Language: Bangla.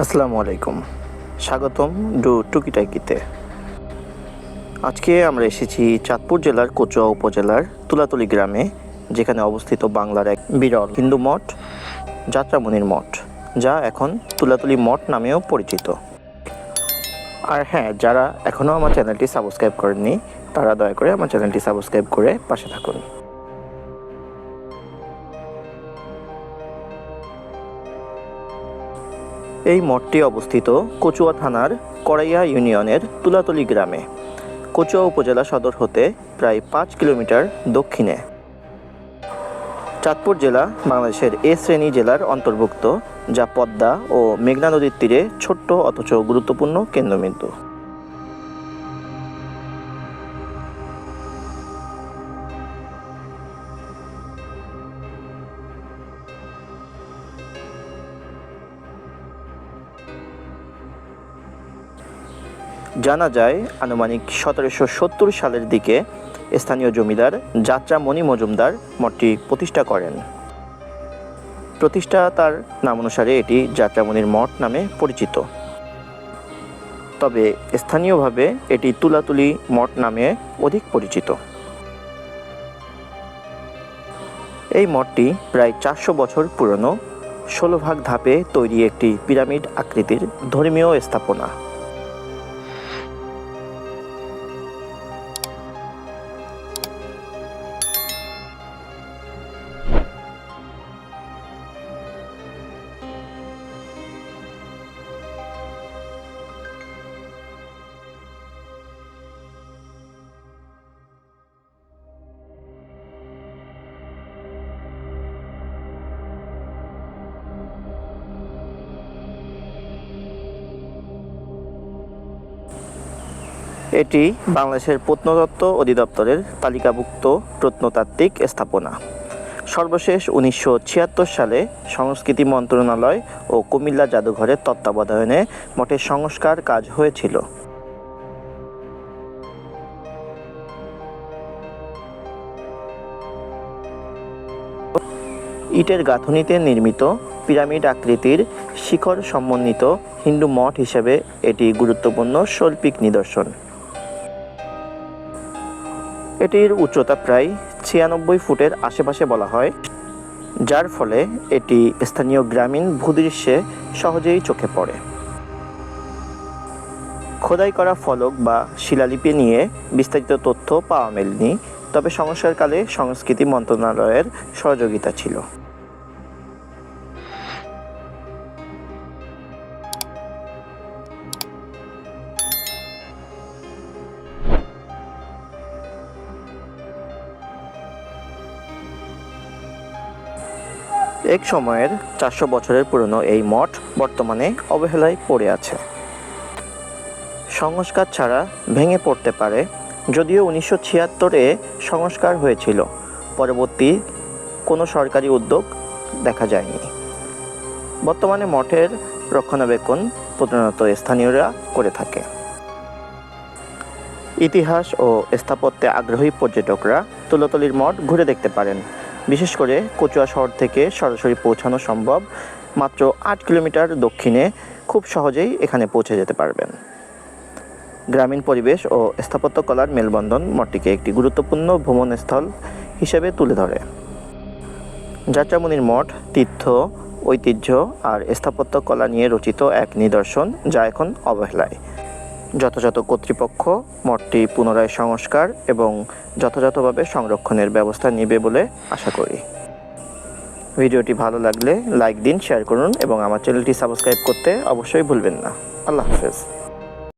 আসসালামু আলাইকুম। স্বাগতম ডু টুকিটাকিতে। আজকে আমরা এসেছি চাঁদপুর জেলার কচুয়া উপজেলার তুলাতুলি গ্রামে, যেখানে অবস্থিত বাংলার এক বিরল হিন্দু মঠ, যাত্রামণির মঠ, যা এখন তুলাতুলি মঠ নামেও পরিচিত। আর হ্যাঁ যারা এখনও আমার চ্যানেলটি সাবস্ক্রাইব করেননি, তারা দয়া করে আমার চ্যানেলটি সাবস্ক্রাইব করে পাশে থাকুন। এই মঠটি অবস্থিত কচুয়া থানার কড়াইয়া ইউনিয়নের তুলাতলি গ্রামে। কচুয়া উপজেলা সদর হতে প্রায় পাঁচ কিলোমিটার দক্ষিণে। চাঁদপুর জেলা বাংলাদেশের এ শ্রেণি জেলার অন্তর্ভুক্ত, যা পদ্মা ও মেঘনা নদীর তীরে ছোট্ট অথচ গুরুত্বপূর্ণ কেন্দ্রবিন্দু। জানা যায়, আনুমানিক সতেরোশো সত্তর সালের দিকে স্থানীয় জমিদার যাত্রা মণি মজুমদার মঠটি প্রতিষ্ঠা করেন। প্রতিষ্ঠা তার নাম অনুসারে এটি যাত্রামণির মঠ নামে পরিচিত। তবে স্থানীয়ভাবে এটি তুলাতুলি মঠ নামে অধিক পরিচিত। এই মঠটি প্রায় চারশো বছর পুরনো, ষোলো ভাগ ধাপে তৈরি একটি পিরামিড আকৃতির ধর্মীয় স্থাপনা। এটি বাংলাদেশের প্রত্নতত্ত্ব অধিদপ্তরের তালিকাভুক্ত প্রত্নতাত্ত্বিক স্থাপনা। সর্বশেষ উনিশশো ছিয়াত্তর সালে সংস্কৃতি মন্ত্রণালয় ও কুমিল্লা জাদুঘরের তত্ত্বাবধানে মঠের সংস্কার কাজ হয়েছিল। ইটের গাঁথুনিতে নির্মিত পিরামিড আকৃতির শিখর সমন্বিত হিন্দু মঠ হিসেবে এটি গুরুত্বপূর্ণ শৈল্পিক নিদর্শন। এটির উচ্চতা প্রায় ছিয়ানব্বই ফুটের আশেপাশে বলা হয়, যার ফলে এটি স্থানীয় গ্রামীণ ভূদৃশ্যে সহজেই চোখে পড়ে। খোদাই করা ফলক বা শিলালিপি নিয়ে বিস্তারিত তথ্য পাওয়া মেলেনি, তবে সংস্কারকালে সংস্কৃতি মন্ত্রণালয়ের সহযোগিতা ছিল। এক সময়ের চারশো বছরের পুরনো এই মঠ বর্তমানে অবহেলায় পড়ে আছে। সংস্কার ছাড়া ভেঙে পড়তে পারে, যদিও উনিশশো ছিয়াত্তরে সংস্কার হয়েছিল। পরবর্তী কোনো সরকারি উদ্যোগ দেখা যায়নি। বর্তমানে মঠের রক্ষণাবেক্ষণ প্রধানত স্থানীয়রা করে থাকে। ইতিহাস ও স্থাপত্যে আগ্রহী পর্যটকরা তুলতলির মঠ ঘুরে দেখতে পারেন। বিশেষ করে কচুয়া শহর থেকে সরাসরি পৌঁছানো সম্ভব, মাত্র আট কিলোমিটার দক্ষিণে খুব সহজেই এখানে পৌঁছে যেতে পারবেন। গ্রামীণ পরিবেশ ও স্থাপত্যকলার মেলবন্ধন মঠটিকে একটি গুরুত্বপূর্ণ ভ্রমণস্থল হিসেবে তুলে ধরে। যাত্রামণির মঠ, তীর্থ, ঐতিহ্য আর স্থাপত্যকলা নিয়ে রচিত এক নিদর্শন যা এখন অবহেলায়। যথাযথ কর্তৃপক্ষ মঠটি পুনরায় সংস্কার এবং যথাযথভাবে সংরক্ষণের ব্যবস্থা নেবে বলে আশা করি। ভিডিওটি ভালো লাগলে লাইক দিন শেয়ার করুন এবং আমার চ্যানেলটি সাবস্ক্রাইব করতে অবশ্যই ভুলবেন না। আল্লাহ হাফেজ।